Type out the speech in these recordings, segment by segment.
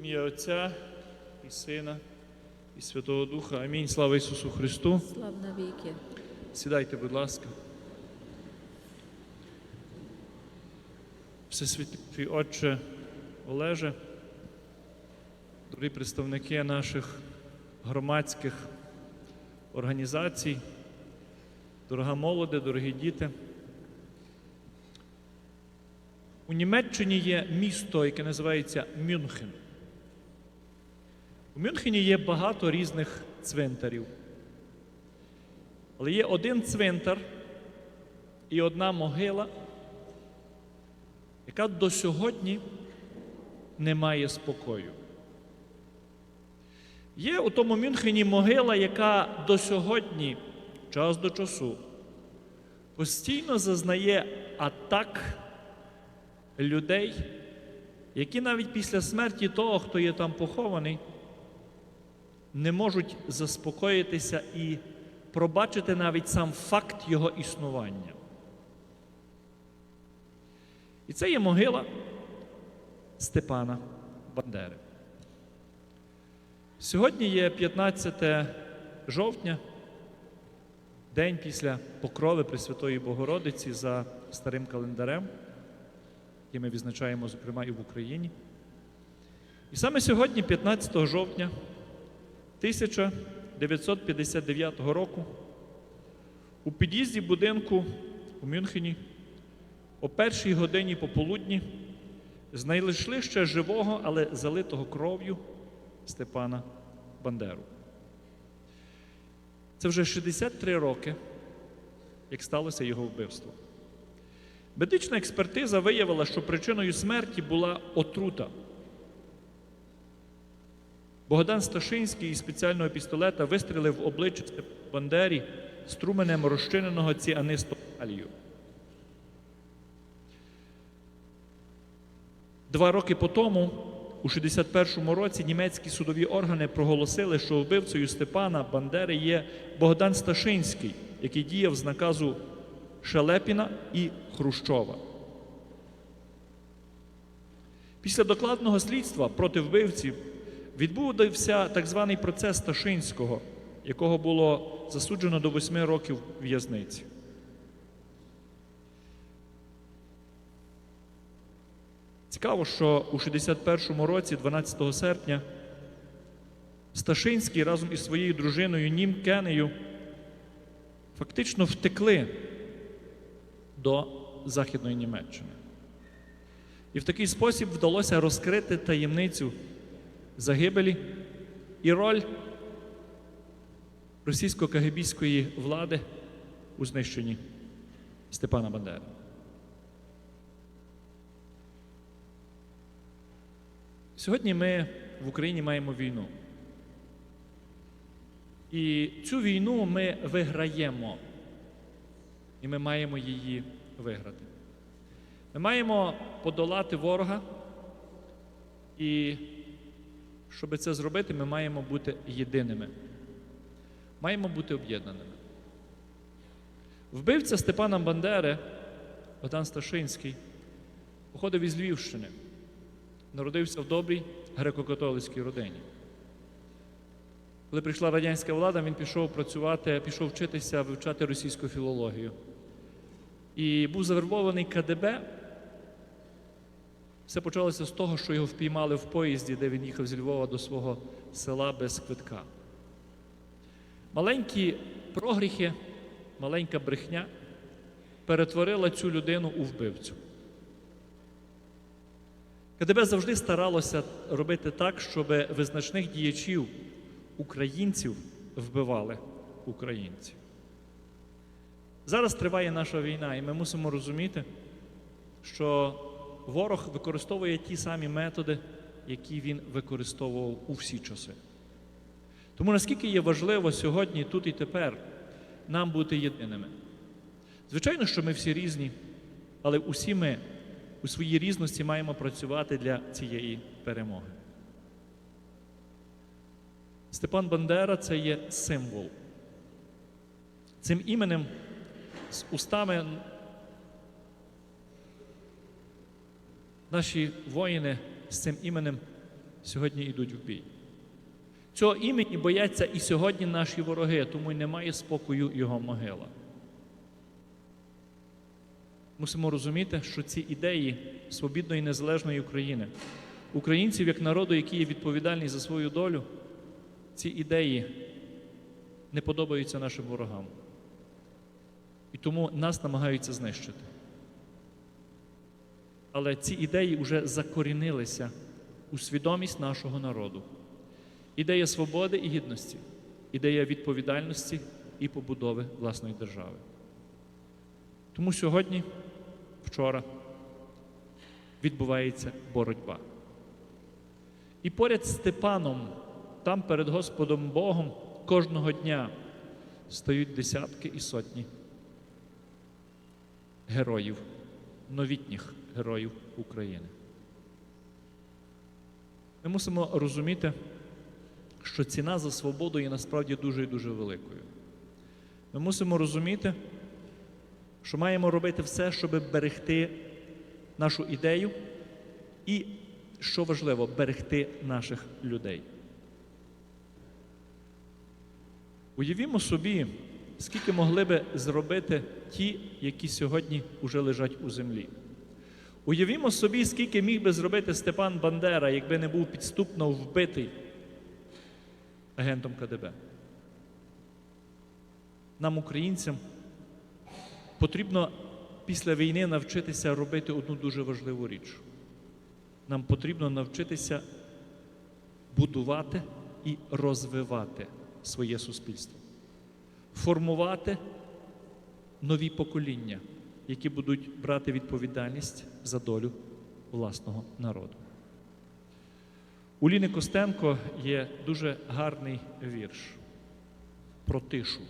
ім'я Отця і Сина, і Святого Духа. Амінь. Слава Ісусу Христу. Слав навіки. Сідайте, будь ласка. Всесвятий Отче Олеже, дорогі представники наших громадських організацій, дорога молоде, дорогі діти. У Німеччині є місто, яке називається Мюнхен. Мюнхені є багато різних цвинтарів. Але є один цвинтар і одна могила, яка до сьогодні не має спокою. Є у тому Мюнхені могила, яка до сьогодні, час до часу, постійно зазнає атак людей, які навіть після смерті того, хто є там похований, не можуть заспокоїтися і пробачити навіть сам факт його існування. І це є могила Степана Бандери. Сьогодні є 15 жовтня, день після покрови Пресвятої Богородиці за старим календарем, який ми відзначаємо, зокрема, і в Україні. І саме сьогодні, 15 жовтня 1959 року, у під'їзді будинку у Мюнхені о першій годині пополудні знайшли ще живого, але залитого кров'ю Степана Бандеру. Це вже 63 роки, як сталося його вбивство. Медична експертиза виявила, що причиною смерті була отрута. Богдан Сташинський із спеціального пістолета вистрілив в обличчя Бандері струменем розчиненого ціанистого. Два роки по тому, у 61-му році, німецькі судові органи проголосили, що вбивцею Степана Бандери є Богдан Сташинський, який діяв з наказу Шелепіна і Хрущова. Після докладного слідства проти вбивців відбувся так званий процес Сташинського, якого було засуджено до 8 років в'язниці. Цікаво, що у 61-му році, 12 серпня, Сташинський разом із своєю дружиною Нім Кенею фактично втекли до Західної Німеччини. І в такий спосіб вдалося розкрити таємницю загибелі і роль російсько-кагибійської влади у знищенні Степана Бандери. Сьогодні ми в Україні маємо війну. І цю війну ми виграємо. І ми маємо її виграти. Ми маємо подолати ворога. І щоб це зробити, ми маємо бути єдиними. Маємо бути об'єднаними. Вбивця Степана Бандери, Богдан Сташинський, походив із Львівщини. Народився в добрій греко-католицькій родині. Коли прийшла радянська влада, він пішов працювати, пішов вчитися, вивчати російську філологію. І був завербований КДБ. Все почалося з того, що його впіймали в поїзді, де він їхав зі Львова до свого села без квитка. Маленькі прогріхи, маленька брехня перетворила цю людину у вбивцю. КДБ завжди старалося робити так, щоб визначних діячів українців вбивали українців. Зараз триває наша війна, і ми мусимо розуміти, що ворог використовує ті самі методи, які він використовував у всі часи. Тому наскільки є важливо сьогодні, тут і тепер, нам бути єдиними. Звичайно, що ми всі різні, але усі ми у своїй різності маємо працювати для цієї перемоги. Степан Бандера це є символ. Цим іменем з устами наші воїни з цим іменем сьогодні йдуть в бій. Цього імені бояться і сьогодні наші вороги, тому й немає спокою його могила. Мусимо розуміти, що ці ідеї свобідної і незалежної України, українців як народу, який є відповідальний за свою долю, ці ідеї не подобаються нашим ворогам. І тому нас намагаються знищити. Але ці ідеї вже закорінилися у свідомість нашого народу. Ідея свободи і гідності, ідея відповідальності і побудови власної держави. Тому сьогодні, вчора, відбувається боротьба. І поряд з Степаном, там перед Господом Богом, кожного дня стають десятки і сотні героїв, новітніх героїв України. Ми мусимо розуміти, що ціна за свободу є насправді дуже і дуже великою. Ми мусимо розуміти, що маємо робити все, щоб берегти нашу ідею і, що важливо, берегти наших людей. Уявімо собі, скільки могли би зробити ті, які сьогодні вже лежать у землі. Уявімо собі, скільки міг би зробити Степан Бандера, якби не був підступно вбитий агентом КДБ. Нам, українцям, потрібно після війни навчитися робити одну дуже важливу річ. Нам потрібно навчитися будувати і розвивати своє суспільство, формувати нові покоління, які будуть брати відповідальність за долю власного народу. У Ліни Костенко є дуже гарний вірш про тишу.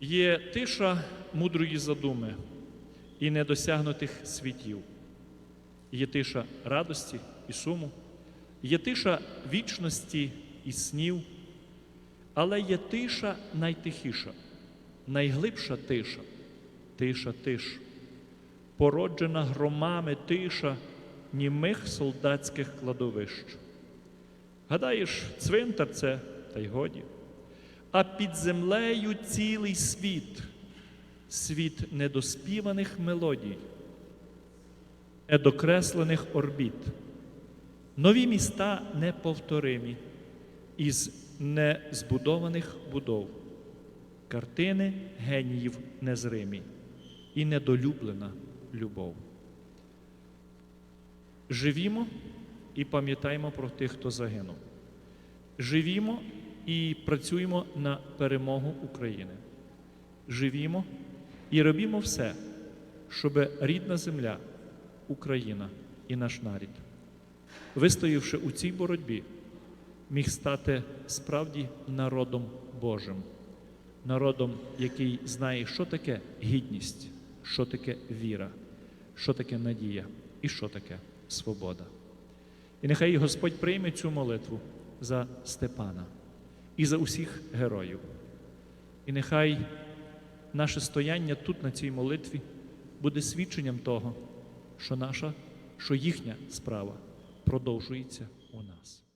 Є тиша мудрої задуми і недосягнутих світів. Є тиша радості і суму, є тиша вічності і снів, але є тиша найтихіша, найглибша тиша, тиша тиш, породжена громами тиша німих солдатських кладовищ. Гадаєш, цвинтар це, та й годі, а під землею цілий світ, світ недоспіваних мелодій, недокреслених орбіт, нові міста неповторимі, із незбудованих будов, картини геніїв незримі і недолюблена любов. Живімо і пам'ятаємо про тих, хто загинув. Живімо і працюємо на перемогу України. Живімо і робімо все, щоб рідна земля, Україна і наш нарід, вистоявши у цій боротьбі, міг стати справді народом Божим, народом, який знає, що таке гідність, що таке віра, що таке надія і що таке свобода. І нехай Господь прийме цю молитву за Степана і за усіх героїв. І нехай наше стояння тут, на цій молитві, буде свідченням того, що наша, що їхня справа продовжується у нас.